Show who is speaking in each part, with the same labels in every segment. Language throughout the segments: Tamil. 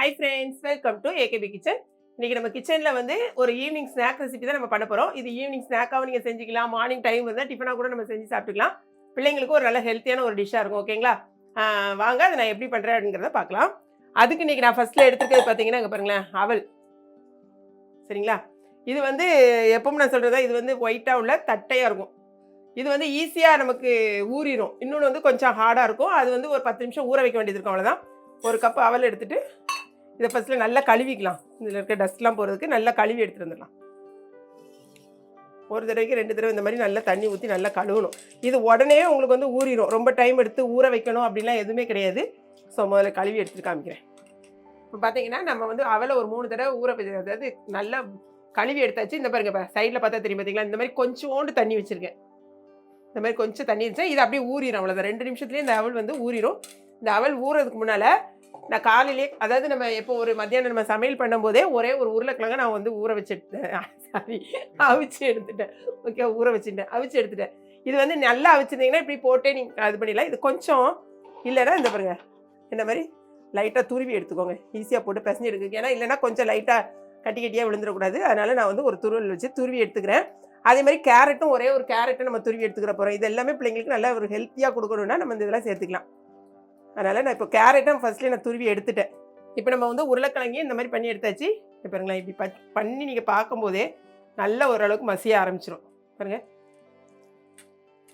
Speaker 1: Hi friends welcome to AKP kitchen இன்றைக்கி நம்ம கிச்சனில் வந்து ஒரு ஈவினிங் ஸ்நாக் ரெசிபி தான் நம்ம பண்ண போகிறோம் இது ஈவினிங் ஸ்நாக்காகவும் நீங்கள் செஞ்சுக்கலாம். மார்னிங் டைம் வந்து டிஃபனாக கூட நம்ம செஞ்சு சாப்பிட்டுக்கலாம். பிள்ளைங்களுக்கு ஒரு நல்ல ஹெல்த்தியான ஒரு டிஷ்ஷாக இருக்கும் ஓகேங்களா வாங்க அதை நான் எப்படி பண்ணுறேன் அப்படிங்கிறத பார்க்கலாம். அதுக்கு இன்னைக்கு நான் ஃபஸ்ட்டில் எடுத்துக்கிறது பார்த்தீங்கன்னா அங்கே பாருங்களேன் அவல். சரிங்களா? இது வந்து எப்பவும் நான் சொல்கிறதா இது வந்து ஒயிட்டாக உள்ள தட்டையாக இருக்கும். இது வந்து ஈஸியாக நமக்கு ஊறிடும் இன்னொன்று வந்து கொஞ்சம் ஹார்டாக இருக்கும். அது வந்து ஒரு பத்து நிமிஷம் ஊற வைக்க வேண்டியது இருக்கும் அவ்வளோதான் ஒரு கப் அவல் எடுத்துட்டு இதை ஃபஸ்ட்டில் நல்லா கழுவிக்கலாம். இதில் இருக்க டஸ்ட்லாம் போகிறதுக்கு நல்லா கழுவி எடுத்துட்டு வந்துடலாம். ஒரு தடவைக்கு ரெண்டு தடவை இந்த மாதிரி நல்லா தண்ணி ஊற்றி நல்லா கழுவணும். இது உடனே உங்களுக்கு வந்து ஊறிடும் ரொம்ப டைம் எடுத்து ஊற வைக்கணும் அப்படின்லாம் எதுவுமே கிடையாது. ஸோ முதல்ல கழுவி எடுத்துட்டு காமிக்கிறேன். இப்போ பார்த்தீங்கன்னா நம்ம வந்து அவளை ஒரு மூணு தடவை ஊற வச்சு அதாவது நல்லா கழுவி எடுத்தாச்சு. இந்த பாருங்க இப்போ சைடில் பார்த்தா தெரியும் பார்த்தீங்களா இந்த மாதிரி கொஞ்சோண்டு தண்ணி வச்சுருக்கேன். இந்த மாதிரி கொஞ்சம் தண்ணி இருந்துச்சு இது அப்படியே ஊறிடும் அவ்வளோதான் ரெண்டு நிமிஷத்துலேயே இந்த அவள் வந்து ஊறிடும் இந்த அவள் ஊறதுக்கு முன்னால் நான் காலையிலே அதாவது நம்ம எப்போ ஒரு மத்தியானம் நம்ம சமையல் பண்ணும்போதே ஒரே ஒரு உருளைக்கிழங்க நான் வந்து ஊற வச்சுட்டேன். சாரி அவிச்சு எடுத்துட்டேன். ஓகே ஊற வச்சுட்டேன். அவிச்சு எடுத்துட்டேன். இது வந்து நல்லா அவிச்சிருந்தீங்கன்னா இப்படி போட்டே நீங்கள் அது பண்ணிடலாம். இது கொஞ்சம் இல்லைன்னா இந்த பாருங்க இந்த மாதிரி லைட்டாக துருவி எடுத்துக்கோங்க. ஈஸியாக போட்டு பிசைஞ்சு எடுக்க ஏன்னா இல்லைன்னா கொஞ்சம் லைட்டாக கட்டி கட்டியாக விழுந்துடக்கூடாது. அதனால் நான் வந்து ஒரு துருவல் வச்சு துருவி எடுத்துக்கிறேன். அதே மாதிரி கேரட்டும் ஒரே ஒரு கேரட்டை நம்ம துருவி எடுத்துக்கிற போகிறோம் இது எல்லாமே பிள்ளைங்களுக்கு நல்லா ஒரு ஹெல்த்தியாக கொடுக்கணுன்னா நம்ம இந்த இதெல்லாம் சேர்த்துக்கலாம். அதனால் நான் இப்போ கேரட்டும் ஃபஸ்ட்லேயே நான் துருவி எடுத்துட்டேன். இப்போ நம்ம வந்து உருளைக்கிழங்கையும் இந்த மாதிரி பண்ணி எடுத்தாச்சு. இப்போ பாருங்களேன் இப்படி ப பண்ணி நீங்கள் பார்க்கும்போதே நல்ல ஓரளவுக்கு மசிய ஆரம்பிச்சிடும் பாருங்கள்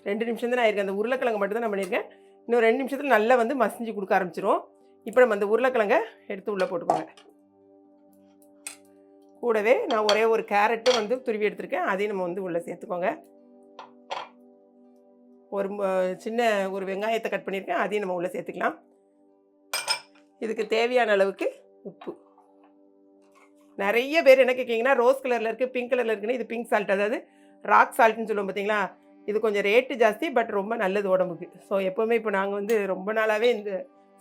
Speaker 1: ரெண்டு நிமிஷம் தான் நான் அந்த உருளைக்கிழங்கு மட்டும் தான் நான் பண்ணியிருக்கேன். இன்னும் ரெண்டு நிமிஷத்தில் நல்லா வந்து மசிஞ்சு கொடுக்க ஆரம்பிச்சிரும். இப்போ நம்ம அந்த உருளைக்கிழங்கை எடுத்து உள்ளே போட்டுக்கோங்க. கூடவே நான் ஒரே ஒரு கேரட்டும் வந்து துருவி எடுத்திருக்கேன். அதையும் நம்ம வந்து உள்ளே சேர்த்துக்கோங்க. ஒரு ம- சின்ன ஒரு வெங்காயத்தை கட் பண்ணியிருக்கேன் அதையும் நம்ம உள்ளே சேர்த்துக்கலாம். இதுக்கு தேவையான அளவுக்கு உப்பு. நிறைய பேர் என்ன கேட்கிங்கன்னா ரோஸ் கலரில் இருக்குது பிங்க் கலரில் இருக்குன்னு இது பிங்க் சால்ட் அதாவது ராக் சால்ட்னு சொல்லுவோம் பார்த்தீங்களா? இது கொஞ்சம் ரேட்டு ஜாஸ்தி பட் ரொம்ப நல்லது உடம்புக்கு. ஸோ எப்போவுமே இப்போ நாங்கள் வந்து ரொம்ப நாளாகவே இந்த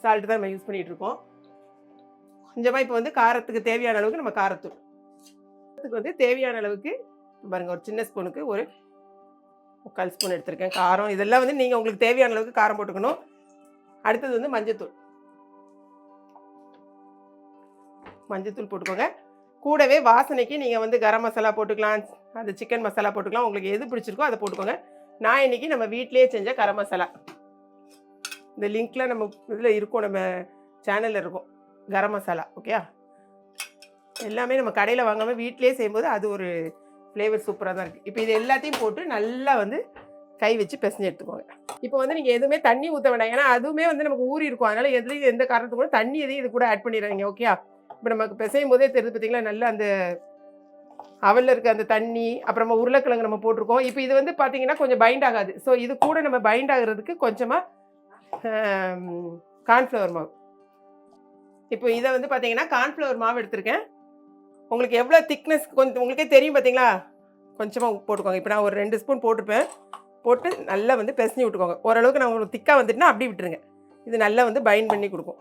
Speaker 1: சால்ட்டு தான் நம்ம யூஸ் பண்ணிகிட்ருக்கோம் கொஞ்சமாக இப்போ வந்து காரத்துக்கு தேவையான அளவுக்கு நம்ம காரத்தூள். காரத்துக்கு வந்து தேவையான அளவுக்கு பாருங்கள் ஒரு சின்ன ஸ்பூனுக்கு ஒரு முக்கால் ஸ்பூன் எடுத்திருக்கேன். காரம் இதெல்லாம் வந்து நீங்கள் உங்களுக்கு தேவையான அளவுக்கு காரம் போட்டுக்கணும். அடுத்தது வந்து மஞ்சத்தூள். மஞ்சத்தூள் போட்டுக்கோங்க. கூடவே வாசனைக்கு நீங்கள் வந்து கரம் மசாலா போட்டுக்கலாம். அந்த சிக்கன் மசாலா போட்டுக்கலாம். உங்களுக்கு எது பிடிச்சிருக்கோ அதை போட்டுக்கோங்க. நான் இன்னைக்கு நம்ம வீட்டிலேயே செஞ்ச கரம் மசாலா. இந்த லிங்க்ல நம்ம இதில் இருக்கும். நம்ம சேனலில் இருக்கும். கரம் மசாலா ஓகே எல்லாமே நம்ம கடையில் வாங்காமல் வீட்டிலேயே செய்யும்போது அது ஒரு ஃப்ளேவர் சூப்பராக தான் இருக்குது இப்போ இது எல்லாத்தையும் போட்டு நல்லா வந்து கை வச்சு பிசைஞ்சு எடுத்துக்கோங்க. இப்போ வந்து நீங்கள் எதுவுமே தண்ணி ஊற்ற வேண்டாம். ஏன்னா அதுவுமே வந்து நமக்கு ஊறி இருக்கும். அதனால் எதுலேயும் எந்த காரணத்துக்கு கூட தண்ணி எதையும் இது கூட ஆட் பண்ணிடுறாங்க ஓகே இப்போ நமக்கு பிசையும் போதே தெரியுது பார்த்தீங்களா நல்லா அந்த அவலில் இருக்க அந்த தண்ணி அப்புறமா உருளைக்கிழங்கு நம்ம போட்டிருக்கோம். இப்போ இது வந்து பார்த்தீங்கன்னா கொஞ்சம் பைண்ட் ஆகாது. ஸோ இது கூட நம்ம பைண்ட் ஆகிறதுக்கு கொஞ்சமாக கார்ன்ஃப்ளவர் மாவு. இப்போ இதை வந்து பார்த்தீங்கன்னா கார்ன்ஃப்ளவர் மாவு எடுத்திருக்கேன். உங்களுக்கு எவ்வளோ திக்னஸ் கொஞ்சம் உங்களுக்கே தெரியும் பார்த்தீங்களா கொஞ்சமாக உப்பு போட்டுக்கோங்க. இப்போ நான் ஒரு ரெண்டு ஸ்பூன் போட்டிருப்பேன் போட்டு நல்லா வந்து பிசைஞ்சு விட்டுக்கோங்க. ஓரளவுக்கு நான் உங்களுக்கு திக்காக வந்துட்டுனா அப்படி விட்டுருங்க. இது நல்லா வந்து பைண்ட் பண்ணி கொடுக்கும்.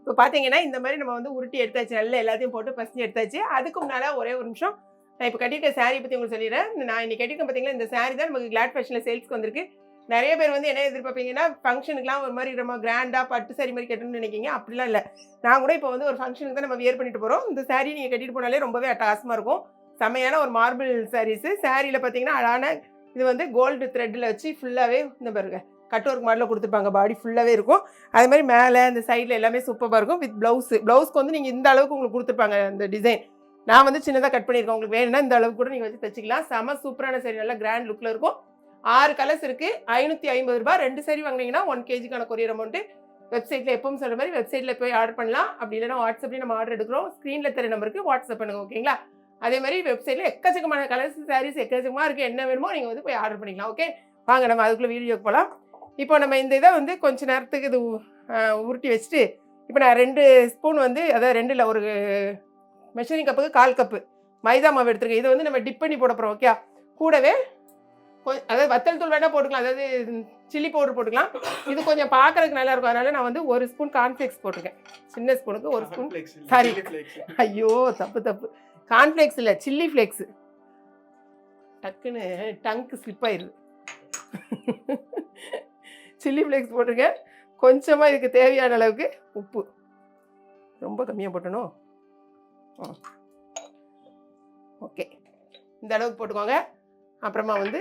Speaker 1: இப்போ பார்த்தீங்கன்னா இந்த மாதிரி நம்ம வந்து உருட்டி எடுத்தாச்சு. நல்லா எல்லாத்தையும் போட்டு பசஞ்சு எடுத்தாச்சு. அதுக்கு முன்னால் ஒரே ஒரு நிமிஷம் நான் இப்போ கட்டியிருக்க saree பற்றி உங்களுக்கு சொல்லிடுறேன். நான் இன்னைக்கு கட்டியிருக்கேன் பார்த்தீங்கன்னா இந்த saree தான் நமக்கு கிளாட் ஃபேஷனில் சேல்ஸ்க்கு வந்திருக்கு. நிறைய பேர் வந்து என்ன எதிர்பார்ப்பீங்கன்னா ஃபங்க்ஷனுக்குலாம் ஒரு மாதிரி ரொம்ப கிராண்டாக பட்டு சாரி மாதிரி கட்டணும்னு நினைக்கிங்க அப்படிலாம் இல்லை. நான் கூட இப்போ வந்து ஒரு ஃபங்க்ஷனுக்கு தான் நம்ம வியர் பண்ணிட்டு போகிறோம் இந்த saree நீங்கள் கட்டிட்டு போனாலே ரொம்பவே அட்டகாசமாக இருக்கும். செமையான ஒரு மார்பிள் சாரீஸு சாரியில் பார்த்தீங்கன்னா அழகான இது வந்து கோல்டு த்ரெட்டில் வச்சு ஃபுல்லாகவே இந்த பாருங்க கட் ஒர்க் மாடலில் கொடுத்துருப்பாங்க. பாடி ஃபுல்லாகவே இருக்கும். அதே மாதிரி மேலே இந்த சைடில் எல்லாமே சூப்பராக இருக்கும். வித் ப்ளவுஸு ப்ளவுஸ்க்கு வந்து நீங்கள் இந்த அளவுக்கு உங்களுக்கு கொடுத்துருப்பாங்க அந்த டிசைன் நான் வந்து சின்னதாக கட் பண்ணியிருக்கேன். உங்களுக்கு வேணும்னா இந்த அளவுக்கு கூட நீங்கள் வச்சு தச்சுக்கலாம். செம சூப்பரான சரி நல்லா கிராண்ட் லுக்கில் இருக்கும். ஆறு கலர்ஸ் இருக்குது ஐநூற்றி ஐம்பது ரூபாய். ரெண்டு சரி வாங்கினீங்கன்னா ஒன் கேஜிக்கான கொரியர் அமௌண்ட்டு வெப்சைட்டில் எப்பவும் சொல்கிற மாதிரி வெப்சைட்டில் போய் ஆர்டர் பண்ணலாம். அப்படி இல்லைன்னா வாட்ஸ்அப்லேயும் நம்ம ஆர்டர் எடுக்கிறோம். ஸ்க்ரீனில் தெரிய நம்பருக்கு வாட்ஸ்அப் பண்ணுங்க ஓகேங்களா அதே மாதிரி வெப்சைட்டில் எக்கச்சக்கமான கலர்ஸ் சாரீஸ் எக்கச்சக்கமாக இருக்குது என்ன வேணுமோ நீங்கள் வந்து போய் ஆர்டர் பண்ணிக்கலாம் ஓகே வாங்க நம்ம அதுக்குள்ளே வீடியோக்கு போகலாம் இப்போ நம்ம இந்த இதை வந்து கொஞ்ச நேரத்துக்கு இது உருட்டி வச்சுட்டு இப்போ நான் ரெண்டு ஸ்பூன் வந்து அதாவது ரெண்டில் ஒரு மெஷரிங் கப்புக்கு கால் கப்பு மைதா மாவு எடுத்துருக்கேன். இதை வந்து நம்ம டிப் பண்ணி போட போகிறோம் ஓகே கூடவே அதாவது வத்தல் தூள் வேணால் போட்டுக்கலாம். அதாவது சில்லி பவுடர் போட்டுக்கலாம். இது கொஞ்சம் பார்க்கறதுக்கு நல்லா இருக்கும். அதனால நான் வந்து ஒரு ஸ்பூன் கார்ன்ஃப்ளேக்ஸ் போட்டிருக்கேன். சின்ன ஸ்பூனுக்கு ஒரு ஸ்பூன். Sorry. ஐயோ தப்பு தப்பு. கார்ன்ஃப்ளேக்ஸ் இல்லை சில்லி ஃப்ளேக்ஸு டக்குன்னு டங்க்கு ஸ்லிப் ஆயிடுது சில்லி ஃப்ளேக்ஸ் போட்டிருக்கேன். கொஞ்சமாக இதுக்கு தேவையான அளவுக்கு உப்பு. ரொம்ப கம்மியாக போட்டணும். ஓகே. இந்த அளவுக்கு போட்டுக்கோங்க. அப்புறமா வந்து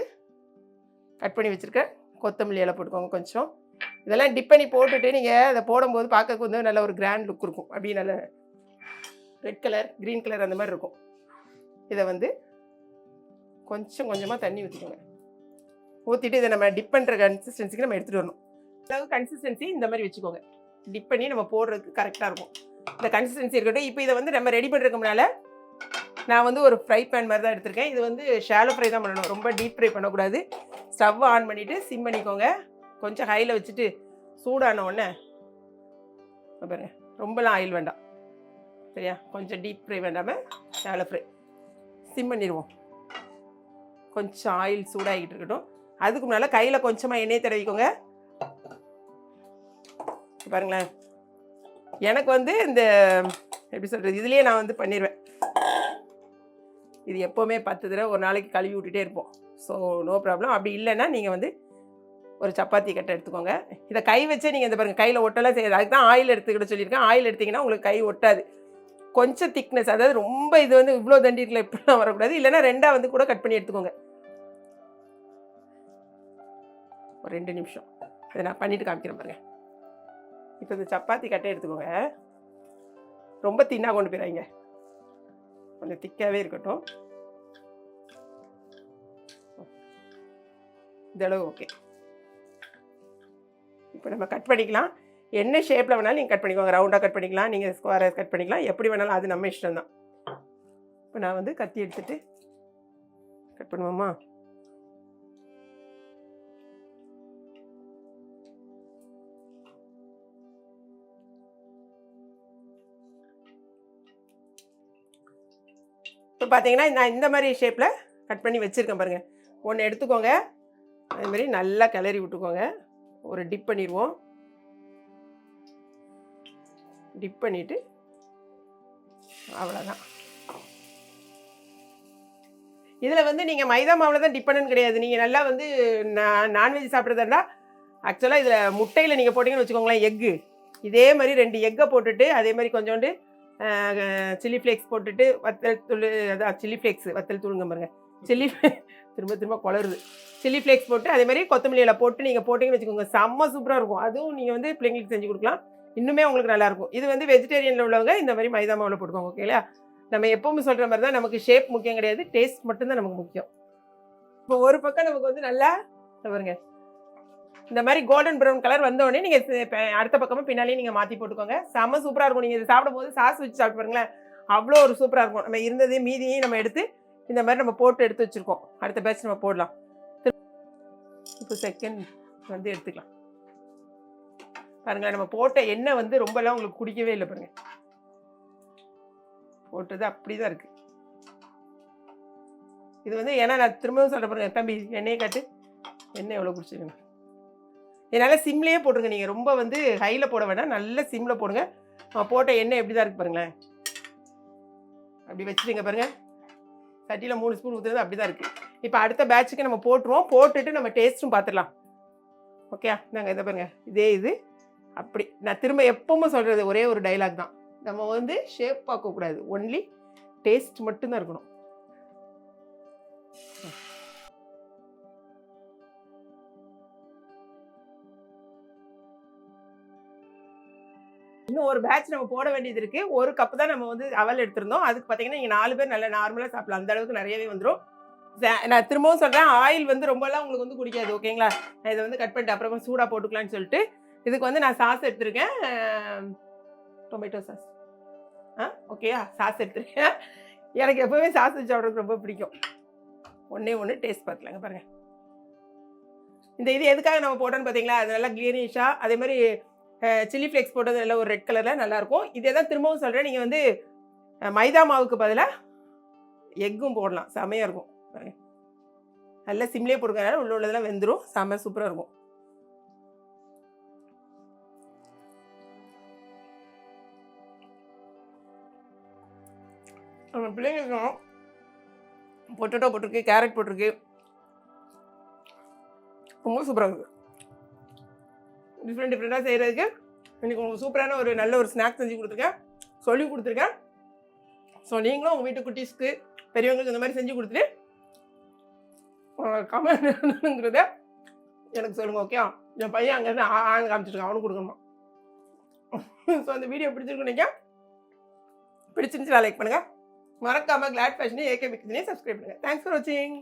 Speaker 1: கட் பண்ணி வச்சுருக்க. கொத்தமல்லி இலை போட்டுக்கோங்க கொஞ்சம். இதெல்லாம் டிப் பண்ணி போட்டுட்டு நீங்கள் அதை போடும்போது பார்க்க வந்து நல்ல ஒரு கிராண்ட் லுக் இருக்கும். அப்படி நல்ல ரெட் கலர் க்ரீன் கலர் அந்த மாதிரி இருக்கும். இதை வந்து கொஞ்சம் கொஞ்சமாக தண்ணி ஊற்றிக்கோங்க ஊற்றிட்டு இதை நம்ம டிப் பண்ணுற கன்சிஸ்டன்சிக்கு நம்ம எடுத்துகிட்டு வரணும். அளவு கன்சிஸ்டன்சி இந்த மாதிரி வச்சுக்கோங்க. டிப் பண்ணி நம்ம போடுறதுக்கு கரெக்டாக இருக்கும். இந்த கன்சிஸ்டன்சி இருக்கட்டும் இப்போ இதை வந்து நம்ம ரெடி பண்ணுறதுக்கு முன்னால் நான் வந்து ஒரு ஃப்ரை பேன் மாதிரி தான் எடுத்திருக்கேன். இது வந்து ஷாலோ ஃப்ரை தான் பண்ணணும். ரொம்ப டீப் ஃப்ரை பண்ணக்கூடாது. ஸ்டவ் ஆன் பண்ணிவிட்டு சிம் பண்ணிக்கோங்க. கொஞ்சம் ஹையில் வச்சுட்டு சூடான உடனே பாருங்க ரொம்பலாம் ஆயில் வேண்டாம். சரியா? கொஞ்சம் டீப் ஃப்ரை வேண்டாமல் சேலை ஃப்ரை சிம் பண்ணிடுவோம். கொஞ்சம் ஆயில் சூடாகிட்டு இருக்கட்டும். அதுக்கு முன்னால் கையில் கொஞ்சமாக எண்ணெய் தடவிக்கோங்க. பாருங்களேன். எனக்கு வந்து இந்த எப்படி சொல்கிறது இதுலேயே நான் வந்து பண்ணிடுவேன் இது எப்போவுமே பத்து தடவை ஒரு நாளைக்கு கழுவி விட்டுட்டே இருப்போம். ஸோ நோ ப்ராப்ளம் அப்படி இல்லைன்னா நீங்கள் வந்து ஒரு சப்பாத்தி கட்டை எடுத்துக்கோங்க. இதை கை வச்சே நீங்கள் இந்த பாருங்கள் கையில் ஒட்டலாம் செய்யாது. அதுக்கு தான் ஆயில் எடுத்துக்கிட்ட சொல்லியிருக்கேன். ஆயில் எடுத்திங்கன்னா உங்களுக்கு கை ஒட்டாது. கொஞ்சம் திக்னஸ் அதாவது ரொம்ப இது வந்து இவ்வளோ தண்டி இருக்கல இப்படிலாம் வரக்கூடாது. இல்லைன்னா ரெண்டாக வந்து கூட கட் பண்ணி எடுத்துக்கோங்க. ஒரு ரெண்டு நிமிஷம். இதை நான் பண்ணிட்டு காமிக்கிறேன் பாருங்க. இப்போ இந்த சப்பாத்தி கட்டை எடுத்துக்கோங்க. ரொம்ப தின்னாக கொண்டு போயிடாங்க கொஞ்சம் திக்காகவே இருக்கட்டும். இந்த அளவு ஓகே இப்போ நம்ம கட் பண்ணிக்கலாம். என்ன ஷேப்பில் வேணாலும் நீங்கள் கட் பண்ணிக்கோங்க. ரவுண்டாக கட் பண்ணிக்கலாம். நீங்கள் ஸ்கொயராக கட் பண்ணிக்கலாம். எப்படி வேணாலும் அது நம்ம இஷ்டம் தான். இப்போ நான் வந்து கத்தி எடுத்துகிட்டு கட் பண்ணுவோமா? இப்போ பார்த்தீங்கன்னா நான் இந்த மாதிரி ஷேப்பில் கட் பண்ணி வச்சுருக்கேன் பாருங்கள் ஒன்று எடுத்துக்கோங்க. அதே மாதிரி நல்லா கிளறி விட்டுக்கோங்க. ஒரு டிப் பண்ணிடுவோம் டிப் பண்ணிவிட்டு அவ்வளோதான் இதில் வந்து நீங்கள் மைதா மாவில் தான் டிப் கிடையாது. நீங்கள் நல்லா வந்து நான் நான்வெஜ் சாப்பிட்றதா இருந்தால் ஆக்சுவலாக இதில் முட்டையில் நீங்கள் போட்டிங்கன்னு வச்சுக்கோங்களேன் எக்கு இதே மாதிரி ரெண்டு எக்கை போட்டுட்டு அதே மாதிரி கொஞ்சோண்டு சில்லி ஃப்ளேக்ஸ் போட்டுட்டு வத்தல் தூள் அதான் சில்லி ஃப்ளேக்ஸ் வத்தல் தூளுங்க பாருங்கள் சில்லி திரும்ப திரும்ப குளருது சில்லி ஃப்ளேக்ஸ் போட்டு அதே மாதிரி கொத்தமல்லியில் போட்டு நீங்கள் போட்டிங்கன்னு வச்சுக்கோங்க. செம்ம சூப்பராக இருக்கும். அதுவும் நீங்கள் வந்து பிள்ளைங்களுக்கு செஞ்சு கொடுக்கலாம். இன்னுமே உங்களுக்கு நல்லாயிருக்கும் இது வந்து வெஜிடேரியனில் உள்ளவங்க இந்த மாதிரி மைதா மாவில் போட்டுக்கோங்க ஓகேங்களா நம்ம எப்பவுமே சொல்கிற மாதிரி தான் நமக்கு ஷேப் முக்கியம் கிடையாது. டேஸ்ட் மட்டும்தான் நமக்கு முக்கியம். இப்போ ஒரு பக்கம் நமக்கு வந்து நல்லா இதோ பாருங்க. இந்த மாதிரி கோல்டன் ப்ரௌன் கலர் வந்தோடனே நீங்கள் அடுத்த பக்கமாக பின்னாலேயே நீங்கள் மாற்றி போட்டுக்கோங்க. செம்ம சூப்பராக இருக்கும். நீங்கள் இது சாப்பிடும்போது சாஸ் வச்சு சாப்பிட்டு பாருங்களேன். அவ்வளோ ஒரு சூப்பராக இருக்கும். நம்ம இருந்தது மீதியையும் நம்ம எடுத்து இந்த மாதிரி நம்ம போட்டு எடுத்து வச்சுருக்கோம். அடுத்த பேட்ச் நம்ம போடலாம். இப்போ செகண்ட் வந்து எடுத்துக்கலாம். பாருங்கள் நம்ம போட்ட எண்ணெய் வந்து ரொம்பலாம் உங்களுக்கு குடிக்கவே இல்லை பாருங்கள் போட்டது அப்படி தான் இருக்குது இது வந்து ஏன்னா நான் திரும்பவும் சொல்ல போகிறேன் தம்பி எண்ணெயை காட்டு. எண்ணெய் எவ்வளோ குடிச்சிருங்க என்னால் சிம்லேயே போட்டுருங்க நீங்கள் ரொம்ப வந்து ஹையில் போட வேணாம் நல்ல சிம்மில் போடுங்க. நான் போட்ட எண்ணெய் எப்படி தான் இருக்குது பாருங்களேன். அப்படி வச்சுருங்க பாருங்கள் சட்டியில் மூணு ஸ்பூன் ஊற்றுறது அப்படி தான் இருக்குது இப்போ அடுத்த பேட்சுக்கு நம்ம போட்டுருவோம். போட்டுட்டு நம்ம டேஸ்ட்டும் பார்த்துடலாம் ஓகே நாங்கள் இதை பாருங்கள் இதே இது. அப்படி. நான் திரும்ப எப்பவும் சொல்கிறது ஒரே ஒரு டைலாக் தான். நம்ம வந்து ஷேப் பார்க்கக்கூடாது ஒன்லி டேஸ்ட் மட்டும்தான் இருக்கணும். இன்னும் ஒரு பேட்ச் நம்ம போட வேண்டியது இருக்குது ஒரு கப்பு தான் நம்ம வந்து அவல் எடுத்திருந்தோம். அதுக்கு பார்த்தீங்கன்னா நீங்கள் நாலு பேர் நல்லா நார்மலாக சாப்பிடலாம். அந்த அளவுக்கு நிறையவே வந்துடும் நான் திரும்பவும் சொல்கிறேன் ஆயில் வந்து ரொம்பலாம் உங்களுக்கு வந்து குடிக்காது ஓகேங்களா நான் இதை வந்து கட் பண்ணிட்டு அப்புறமா சூடாக போட்டுக்கலான்னு சொல்லிட்டு இதுக்கு வந்து நான் சாஸ் எடுத்திருக்கேன் டொமேட்டோ சாஸ் ஆ ஓகேயா சாஸ் எடுத்துருக்கேன். எனக்கு எப்போவுமே சாஸ் வச்சு சாப்பிட்றதுக்கு ரொம்ப பிடிக்கும். ஒன்றே ஒன்று டேஸ்ட் பார்க்கலாங்க பாருங்கள் இந்த இது எதுக்காக நம்ம போட்டோன்னு பார்த்தீங்களா அது நல்லா க்ளீனிஷாக அதே மாதிரி சில்லி ஃப்ளேக்ஸ் போட்டது நல்லா ஒரு ரெட் கலரில் நல்லாயிருக்கும் இதே தான் திரும்பவும் சொல்கிறேன் நீங்கள் வந்து மைதா மாவுக்கு பதிலாக எக்கும் போடலாம் செமையாக இருக்கும். நல்லா சிம்லேயே போட்டுக்கனால உள்ள உள்ளதெல்லாம் வெந்துடும் சாம்பார் சூப்பராக இருக்கும். நம்ம பிள்ளைங்களுக்கும் பொட்டேட்டோ போட்டிருக்கு கேரட் போட்டிருக்கு. ரொம்ப சூப்பராக இருக்குது டிஃப்ரெண்ட் டிஃப்ரெண்ட்டாக செய்கிறதுக்கு இன்றைக்கி உங்களுக்கு சூப்பரான ஒரு நல்ல ஒரு ஸ்நாக் செஞ்சு கொடுத்துருக்கேன். சொல்லி கொடுத்துருக்கேன். ஸோ நீங்களும் உங்கள் வீட்டு குட்டீஸ்க்கு பெரியவங்களுக்கு இந்த மாதிரி செஞ்சு கொடுத்துட்டு கமெண்ட்ங்கிறத எனக்கு சொல்லுங்கள் ஓகே என் பையன் அங்கேருந்து ஆண் காமிச்சிருக்கான் அவனுக்கு கொடுக்கணுமா? ஸோ அந்த வீடியோ பிடிச்சிருக்குன்னு நினைக்க பிடிச்சிருந்துச்சு லைக் பண்ணுங்கள் மறக்காமல் கிளாட் ஃபேஷனே ஏகே பிக்ஸ்னே சப்ஸ்கிரைப் பண்ணுங்கள் தேங்க்ஸ் ஃபார் வாட்சிங்